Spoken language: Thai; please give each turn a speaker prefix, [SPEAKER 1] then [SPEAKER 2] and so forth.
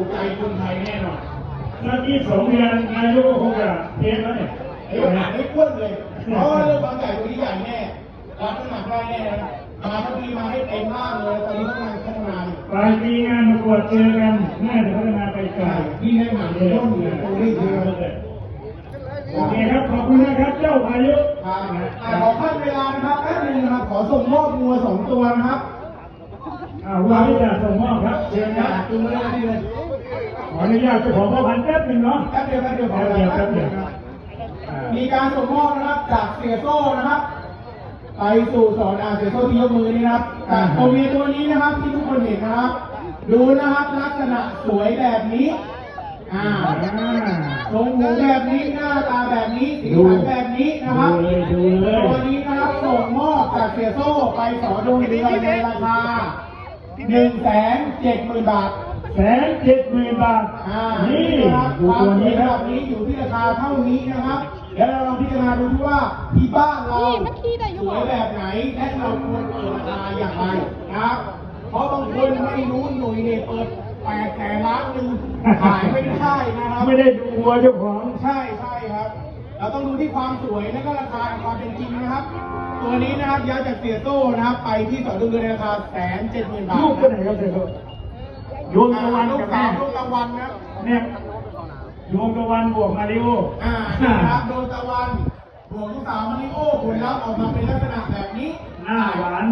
[SPEAKER 1] ถูกใจคนไทยแน่นอน
[SPEAKER 2] สักที่สองเดือนนายกก็คงจะเทสแล้วเนี่ย
[SPEAKER 1] ไอ้ขนาดไม่อ้วนเลยเพราะว่าเรื่องบางใหญ่ตัวนี้ใหญ่แน่รับน้ำหนักได้แน่นะมาทั้งปีมาให้เต็มร่างเลยตอนนี้กำลังพัฒนาอยู่
[SPEAKER 2] ปลายปีงานประกวดเจอกันน่าจะพัฒนาไปไกล
[SPEAKER 1] ใช่ที่ให้หมันเลยต้องมีตัวนี้คือ
[SPEAKER 2] โอเคครับขอบคุณนะครับเจ้าพายุ
[SPEAKER 1] ครับอ่าขอขั้นเวลานะครับแป๊บนึงนะครับขอส่งมอบงัวสองตัวนะครับ
[SPEAKER 2] อ่าวันนี้จะส่งมอบครับเชิญ
[SPEAKER 1] อ
[SPEAKER 2] ค
[SPEAKER 1] ยา
[SPEAKER 2] รับ
[SPEAKER 1] กดูเลยนี่เลย
[SPEAKER 2] ข ออนุญาตเจ้าของพ่อพันธุ์แป๊บหนึงเนาะ
[SPEAKER 1] แป๊บเดียวแป๊บเดียวขอเวลาแป๊บเดียวนะครับ
[SPEAKER 2] อ่า
[SPEAKER 1] มีการส่งมอบนะครับจากเสียโซ่นะครับ ไปสู่สอนอาเสียโซ่ที่ยกมือนี่นะครับจากตัวเมียตัวนี้นะครับที่ทุกคนเห็นนะครับ ดูนะครับลักษณะสวยแบบนี้ อ่า
[SPEAKER 2] อ่า
[SPEAKER 1] ทรงหูแบบนี้หน้าตาแบบนี้สีสันแบบนี้นะครับ
[SPEAKER 2] ดูเลยดูเลย
[SPEAKER 1] ตัวนี้นะครับส่งมอบจากเสียโซ่ไปสอนดวงเดือนในราคาหนึ่งแสนเจ็ดหมื่นบาท
[SPEAKER 2] แสนเจ็ดหมื่นบาท
[SPEAKER 1] อ่า
[SPEAKER 2] นี่
[SPEAKER 1] นี่นะครับ
[SPEAKER 2] ดู
[SPEAKER 1] ความ
[SPEAKER 2] ตัว
[SPEAKER 1] สว
[SPEAKER 2] นี้
[SPEAKER 1] ย
[SPEAKER 2] ค
[SPEAKER 1] ระ
[SPEAKER 2] รั
[SPEAKER 1] ดั
[SPEAKER 2] บ บ
[SPEAKER 1] นี้อยู่ที่ราคาเท่านี้นะครับ แล้วเราลองพิจารณาดูที่ว่าที่บ้านเรา
[SPEAKER 3] มันขี้ได้อยู่
[SPEAKER 1] สวยแบบไหนและเราควรเปิดราคาอย่างไรนะครับ เพราะบางคนไม่รู้หน่วยเนี่ยเปิดแปดแสนล้านหนึ่งขายไม่ได้นะครับ
[SPEAKER 2] ไม่ได้ดูวัวเจ้าของ
[SPEAKER 1] ใช่ใช่ครับ เราต้องดูที่ความสวยและก็ราคาความเป็นจริงนะครับ ตัวนี้นะครับย้ายจากเสียโซ่นะครับ ไปที่ต่อดวงเดือนในราคาแสนเจ็ดหมื่นบาท
[SPEAKER 2] ลูกคนไหนครับเจ้า ดวงตะวัน
[SPEAKER 1] ลูก
[SPEAKER 2] กับ
[SPEAKER 1] สา
[SPEAKER 2] แม่
[SPEAKER 1] วลูกตะวันนะครับ
[SPEAKER 2] เนี่ยดวงตะวันบวกมาริโอ
[SPEAKER 1] อ่านี่นะครับโดนตะวันบวกลูกสาวมาริโอผลลัพธ์ออกมาเป็นลักษณะแบบนี้
[SPEAKER 2] หน้าหวาน